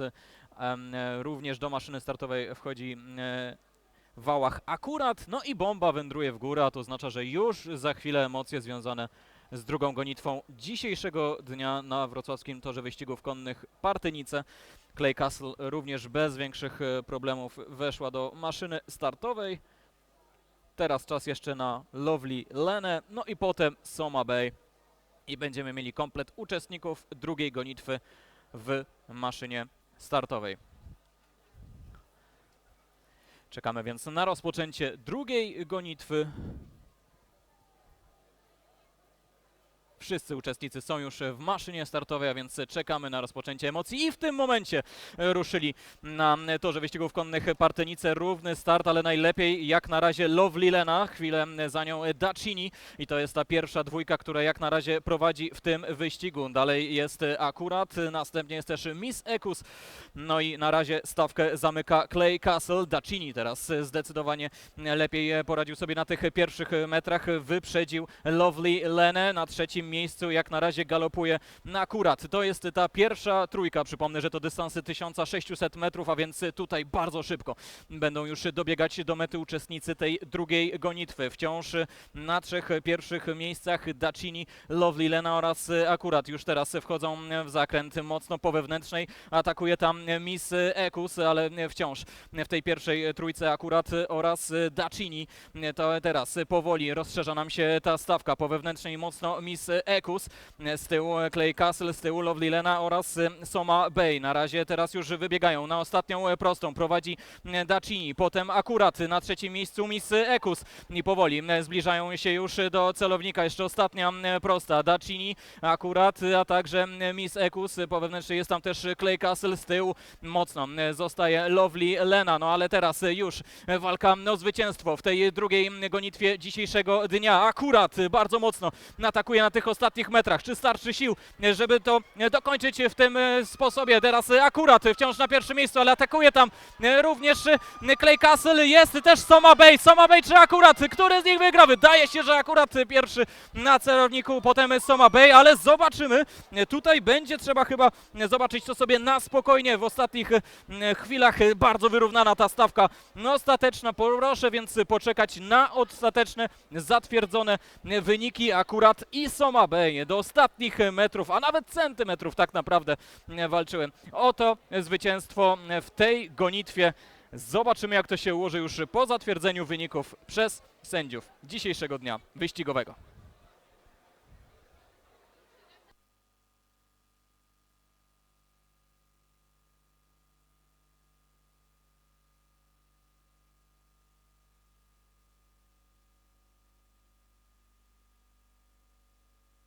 e, również do maszyny startowej wchodzi e, Wałach akurat, no i bomba wędruje w górę, a to oznacza, że już za chwilę emocje związane z drugą gonitwą dzisiejszego dnia na wrocławskim torze wyścigów konnych Partynice. Clay Castle również bez większych e, problemów weszła do maszyny startowej. Teraz czas jeszcze na Lovely Lenę, no i potem Soma Bay. I będziemy mieli komplet uczestników drugiej gonitwy w maszynie startowej. Czekamy więc na rozpoczęcie drugiej gonitwy. Wszyscy uczestnicy są już w maszynie startowej, a więc czekamy na rozpoczęcie emocji i w tym momencie ruszyli na torze wyścigów konnych Partynice. Równy start, ale najlepiej jak na razie Lovely Lena, chwilę za nią Dacini i to jest ta pierwsza dwójka, która jak na razie prowadzi w tym wyścigu. Dalej jest akurat, następnie jest też Miss Ekus, no i na razie stawkę zamyka Clay Castle. Dacini teraz zdecydowanie lepiej poradził sobie na tych pierwszych metrach, wyprzedził Lovely Lenę na trzecim miejscu, jak na razie galopuje na akurat. To jest ta pierwsza trójka, przypomnę, że to dystansy 1600 metrów, a więc tutaj bardzo szybko będą już dobiegać do mety uczestnicy tej drugiej gonitwy. Wciąż na trzech pierwszych miejscach Dacini, Lovely Lena oraz akurat już teraz wchodzą w zakręt mocno po wewnętrznej. Atakuje tam Miss Ekus, ale wciąż w tej pierwszej trójce akurat oraz Dacini. To teraz powoli rozszerza nam się ta stawka po wewnętrznej mocno Miss Ekus. Z tyłu Clay Castle, z tyłu Lovely Lena oraz Soma Bay. Na razie teraz już wybiegają na ostatnią prostą. Prowadzi Dacini, potem akurat na trzecim miejscu Miss Ekus. I powoli zbliżają się już do celownika. Jeszcze ostatnia prosta. Dacini akurat, a także Miss Ekus. Po wewnętrznej jest tam też Clay Castle z tyłu. Mocno zostaje Lovely Lena. No ale teraz już walka o zwycięstwo w tej drugiej gonitwie dzisiejszego dnia. Akurat bardzo mocno atakuje na tych ostatnich metrach. Czy starczy sił, żeby to dokończyć w tym e, sposobie? Teraz akurat wciąż na pierwszym miejscu, ale atakuje tam e, również e, Clay Castle. Jest też Soma Bay. Soma Bay czy akurat? Który z nich wygra? Wydaje się, że akurat pierwszy na celowniku, potem Soma Bay, ale zobaczymy. Tutaj będzie trzeba chyba zobaczyć to sobie na spokojnie w ostatnich chwilach. Bardzo wyrównana ta stawka no, ostateczna. Proszę więc poczekać na ostateczne, zatwierdzone wyniki akurat i Soma Bay do ostatnich metrów, a nawet centymetrów tak naprawdę walczyłem o to zwycięstwo w tej gonitwie. Zobaczymy jak to się ułoży już po zatwierdzeniu wyników przez sędziów dzisiejszego dnia wyścigowego.